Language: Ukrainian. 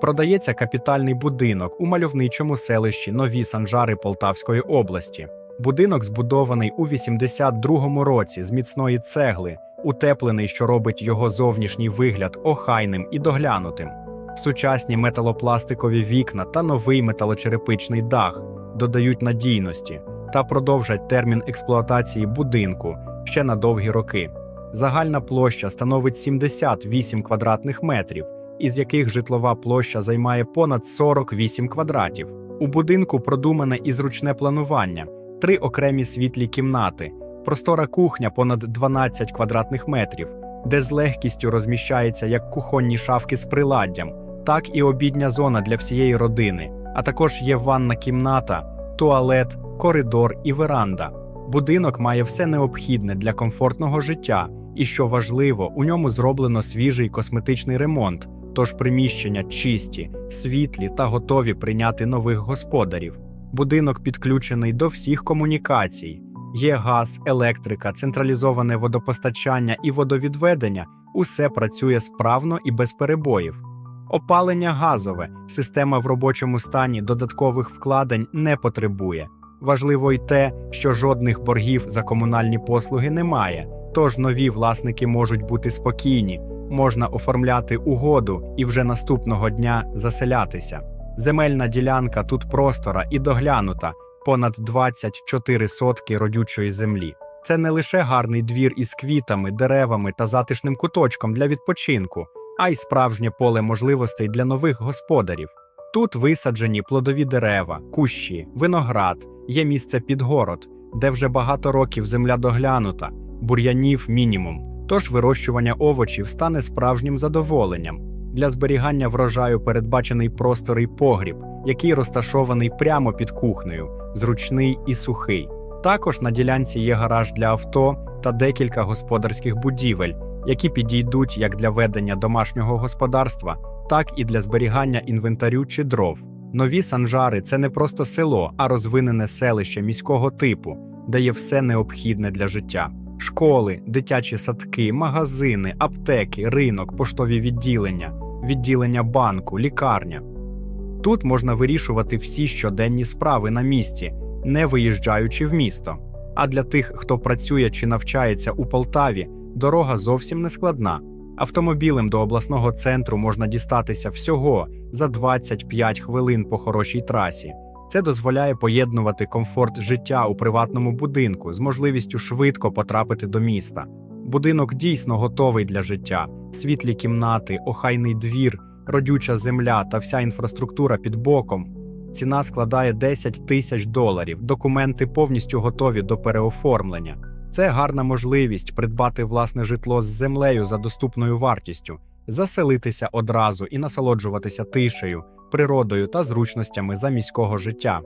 Продається капітальний будинок у мальовничому селищі Нові Санжари Полтавської області. Будинок збудований у 82-му році з міцної цегли, утеплений, що робить його зовнішній вигляд охайним і доглянутим. Сучасні металопластикові вікна та новий металочерепичний дах додають надійності та продовжать термін експлуатації будинку ще на довгі роки. Загальна площа становить 78 квадратних метрів, із яких житлова площа займає понад 48 квадратів. У будинку продумане і зручне планування, три окремі світлі кімнати, простора кухня понад 12 квадратних метрів, де з легкістю розміщається як кухонні шафки з приладдям, так і обідня зона для всієї родини, а також є ванна кімната, туалет, коридор і веранда. Будинок має все необхідне для комфортного життя, і що важливо, у ньому зроблено свіжий косметичний ремонт, тож приміщення чисті, світлі та готові прийняти нових господарів. Будинок підключений до всіх комунікацій. Є газ, електрика, централізоване водопостачання і водовідведення усе працює справно і без перебоїв. Опалення газове, система в робочому стані додаткових вкладень не потребує. Важливо й те, що жодних боргів за комунальні послуги немає, тож нові власники можуть бути спокійні, можна оформляти угоду і вже наступного дня заселятися. Земельна ділянка тут простора і доглянута, понад 24 сотки родючої землі. Це не лише гарний двір із квітами, деревами та затишним куточком для відпочинку, а й справжнє поле можливостей для нових господарів. Тут висаджені плодові дерева, кущі, виноград, є місце під город, де вже багато років земля доглянута, бур'янів мінімум. Тож вирощування овочів стане справжнім задоволенням. Для зберігання врожаю передбачений просторий погріб, який розташований прямо під кухнею, зручний і сухий. Також на ділянці є гараж для авто та декілька господарських будівель, які підійдуть як для ведення домашнього господарства, так і для зберігання інвентарю чи дров. Нові санжари це не просто село, а розвинене селище міського типу, де є все необхідне для життя: школи, дитячі садки, магазини, аптеки, ринок, поштові відділення, відділення банку, лікарня. Тут можна вирішувати всі щоденні справи на місці, не виїжджаючи в місто. А для тих, хто працює чи навчається у Полтаві, дорога зовсім не складна. Автомобілем до обласного центру можна дістатися всього за 25 хвилин по хорошій трасі. Це дозволяє поєднувати комфорт життя у приватному будинку з можливістю швидко потрапити до міста. Будинок дійсно готовий для життя: світлі кімнати, охайний двір, родюча земля та вся інфраструктура під боком. Ціна складає 10 тисяч доларів. Документи повністю готові до переоформлення. Це гарна можливість придбати власне житло з землею за доступною вартістю, заселитися одразу і насолоджуватися тишею, природою та зручностями заміського життя.